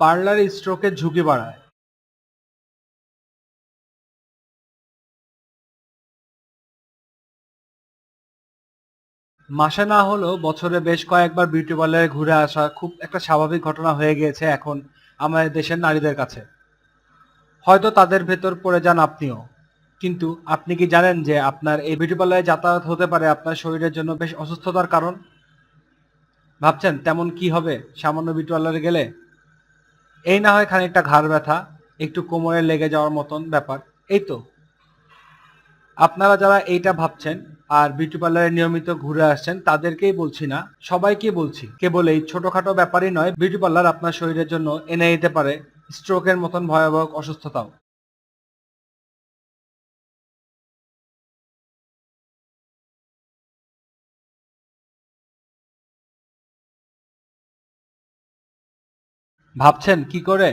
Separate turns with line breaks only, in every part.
Parlour স্ট্রোকের ঝুঁকি বাড়ায়। মাসে না হলেও বছরে বেশ কয়েকবার বিউটি পার্লারে ঘুরে আসা খুব একটা স্বাভাবিক ঘটনা হয়ে গিয়েছে এখন আমাদের দেশের নারীদের কাছে। হয়তো তাদের ভেতর পড়ে যান আপনিও। কিন্তু আপনি কি জানেন যে আপনার এই বিউটি পার্লারে যাতায়াত হতে পারে আপনার শরীরের জন্য বেশ অসুস্থতার কারণ? ভাবছেন তেমন কি হবে? সামান্য বিউটি পার্লারে গেলে? এই না হয় খানিকটা ঘাড় ব্যথা, একটু কোমরে লেগে যাওয়ার মতন ব্যাপার। এই তো। আপনারা যারা এইটা ভাবছেন আর বিউটি পার্লারে নিয়মিত ঘুরে আসছেন, তাদেরকেই বলছি না, সবাইকে বলছি, কেবল এই ছোটখাটো ব্যাপারই নয়, বিউটি পার্লার আপনার শরীরের জন্য এনে দিতে পারে স্ট্রোকের মতন ভয়াবহ অসুস্থতাও। ভাবছেন কি করে?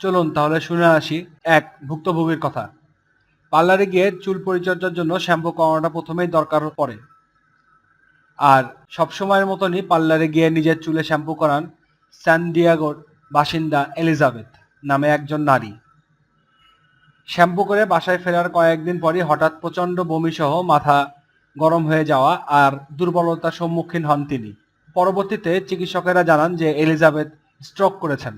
চলুন তাহলে শুনে আসি এক ভুক্তভোগীর কথা। পার্লারে গিয়ে চুল পরিচর্যার জন্য শ্যাম্পু করানোটা প্রথমেই দরকার পড়ে। আর সবসময়ের মতনই পার্লারে গিয়ে নিজের চুলে শ্যাম্পু করান স্যান ডিয়াগোর বাসিন্দা এলিজাবেথ নামে একজন নারী। শ্যাম্পু করে বাসায় ফেরার কয়েকদিন পরই হঠাৎ প্রচণ্ড বমিসহ মাথা গরম হয়ে যাওয়া আর দুর্বলতার সম্মুখীন হন তিনি। পরবর্তীতে চিকিৎসকেরা জানান যে এলিজাবেথ স্ট্রোক করেছেন।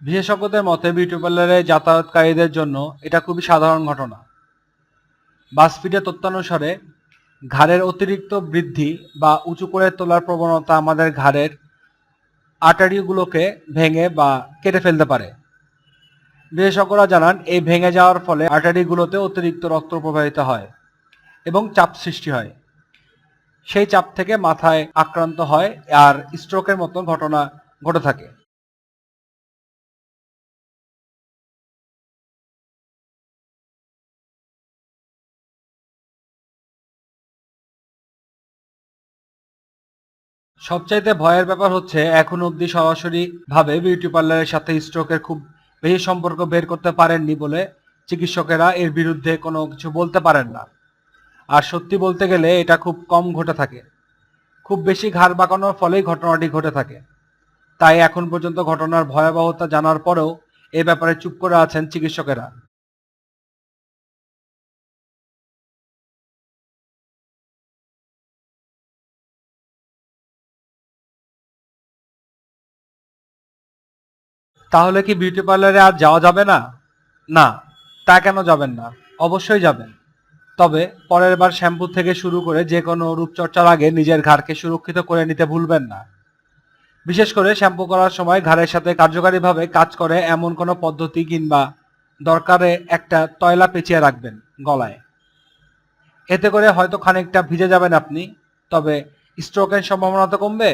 বিশেষজ্ঞদের মতে, বিউটি পার্লারে যাতায়াতকারীদের জন্য এটা খুবই সাধারণ ঘটনা। বাসপিডের তথ্যানুসারে, ঘাড়ের অতিরিক্ত বৃদ্ধি বা উঁচু করে তোলার প্রবণতা আমাদের ঘাড়ের আটারিগুলোকে ভেঙে বা কেটে ফেলতে পারে। বিশেষজ্ঞরা জানান, এই ভেঙে যাওয়ার ফলে আর্টারিগুলোতে অতিরিক্ত রক্ত প্রবাহিত হয় এবং চাপ সৃষ্টি হয়। সেই চাপ থেকে মাথায় আক্রান্ত হয় আর স্ট্রোকের মতো ঘটনা ঘটে থাকে। সবচাইতে ভয়ের ব্যাপার হচ্ছে, এখন অবধি সরাসরি ভাবে বিউটি পার্লারের সাথে স্ট্রোকের খুব বেশি সম্পর্ক বের করতে পারেননি বলে চিকিৎসকেরা এর বিরুদ্ধে কোনো কিছু বলতে পারেন না। আর সত্যি বলতে গেলে এটা খুব কম ঘটে থাকে। খুব বেশি ঘাড় বাঁকানোর ফলেই ঘটনাটি ঘটে থাকে। তাই এখন পর্যন্ত ঘটনার ভয়াবহতা জানার পরেও এ ব্যাপারে চুপ করে আছেন চিকিৎসকেরা। তাহলে কি বিউটি পার্লারে আর যাওয়া যাবে না? না, তা কেন যাবেন না? অবশ্যই যাবেন। তবে পরের বার শ্যাম্পু থেকে শুরু করে যে কোনো রূপচর্চার আগে নিজের ঘাড়কে সুরক্ষিত করে নিতে ভুলবেন না। বিশেষ করে শ্যাম্পু করার সময় ঘাড়ের সাথে কার্যকারীভাবে কাজ করে এমন কোনো পদ্ধতি কিংবা দরকারে একটা তয়লা পেঁচিয়ে রাখবেন গলায়। এতে করে হয়তো খানিকটা ভিজে যাবেন আপনি, তবে স্ট্রোকের সম্ভাবনা তো কমবে।